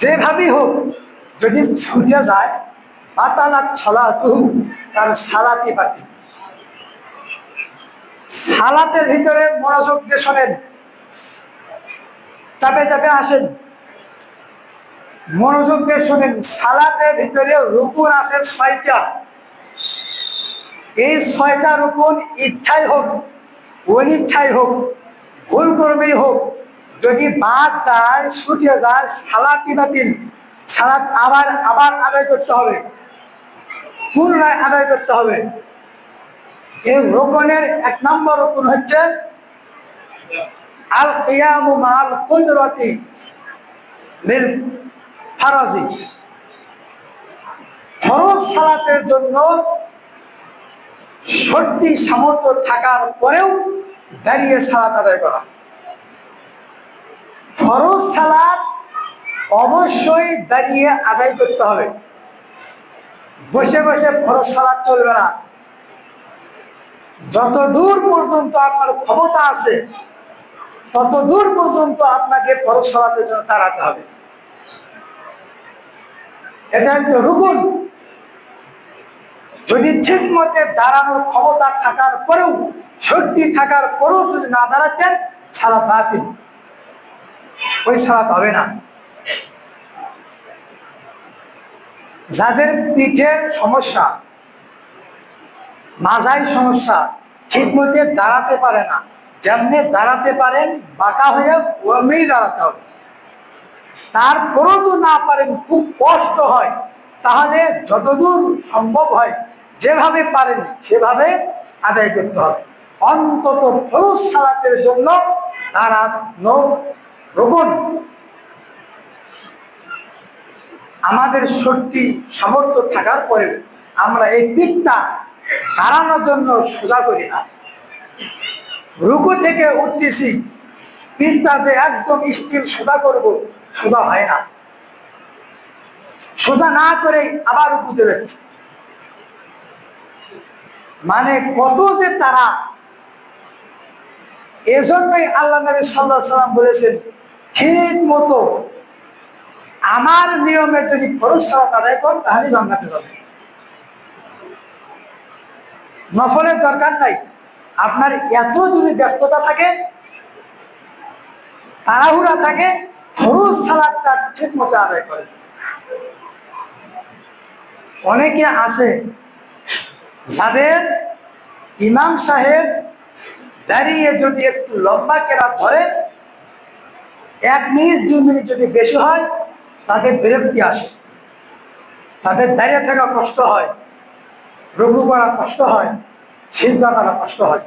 যেভাবেই হোক, যদি ছুটে যায় পাতালাত ছলা তুহু, তার সালাতি বাতি। সালাতের ভিতরে মনোযোগ দিয়ে শোনেন। চাপে চাপে আসেন। মনোযোগ দিয়ে শোনেন, সালাতের ভিতরে রুকুন আছে ছয়টা। এই ছয়টা রুকুন ইচ্ছাই হোক, অনিচ্ছাই হোক, ভুল করবেই হোক যদি বাদ যায় ছুটে যায় সালাতি বাতিল সালাত আবার আবার আদায় করতে হবে। পুনরায় আদায় করতে হবে। এই রোকনের এক নম্বর রোকন হচ্ছে আল কিয়ামু মাল কুদরতি লিল ফারাজি। ফরজ সালাতের জন্য শক্তি, সামর্থ্য থাকার পরেও দাঁড়িয়ে সালাত আদায় করা। ফরজ সালাদ অবশ্যই দাঁড়িয়ে আদায় করতে হবে। বসে বসে ফরজ সালাদ চলবে না। যত দূর পর্যন্ত আপনার ক্ষমতা আছে, তত দূর পর্যন্ত আপনাকে ফরজ সালাতের জন্য দাঁড়াতে হবে। এটা হচ্ছে রুগুন যদি ঠিক মতে দাঁড়ানোর ক্ষমতা থাকার পরেও, শক্তি থাকার পরেও যদি না দাঁড়াচ্ছেন, সালাত বাতিল। ওই সালাত হবে না। যাদের পিঠের সমস্যা মাঝাই সমস্যা, ঠিক মতে দাঁড়াতে পারে না, যেমনি দাঁড়াতে পারেন, বাঁকা হয়ে ওমেই দাঁড়াতে হবে। তারপরেও যদি না পারেন, খুব কষ্ট হয়। তাহলে যতদূর সম্ভব হয়, যেভাবে পারেন, সেভাবে আদায় করতে হবে। অন্তত ফরজ সালাতের জন্য দাঁড়ানো রোগন আমাদের শক্তি, সামর্থ্য থাকার পরে আমরা এই পিঠটা দাঁড়ানোর জন্য সোজা করি না। রুকু থেকে উঠতেছি, পিঠটা যে একদম স্থির সোজা করব, সোজা হয় না। সোজা না করে আবার রুকুতে যাচ্ছে। মানে কত যে তারা, এজন্যই আল্লাহ নবী সাল্লাহ সাল্লাম বলেছেন ঠিক মতো। আমার নিয়মে যদি ফরজ সালাত আদায় কর, তাহলে জান্নাতে যাবে। নফলের দরকার নাই। আপনার এত যদি ব্যস্ততা থাকে, তাড়াহুড়া থাকে ফরজ সালাদটা ঠিক মতো আদায় করে অনেকে আছে যাদের ইমাম সাহেব দাঁড়িয়ে যদি একটু লম্বা কেরা ধরে এক মিনিট, দুই মিনিট যদি বেশি হয়, তাদের বিরক্তি আসে। তাদের দাঁড়িয়ে থাকা কষ্ট হয় রঘু করা কষ্ট হয় সিদ্ধা করা কষ্ট হয়।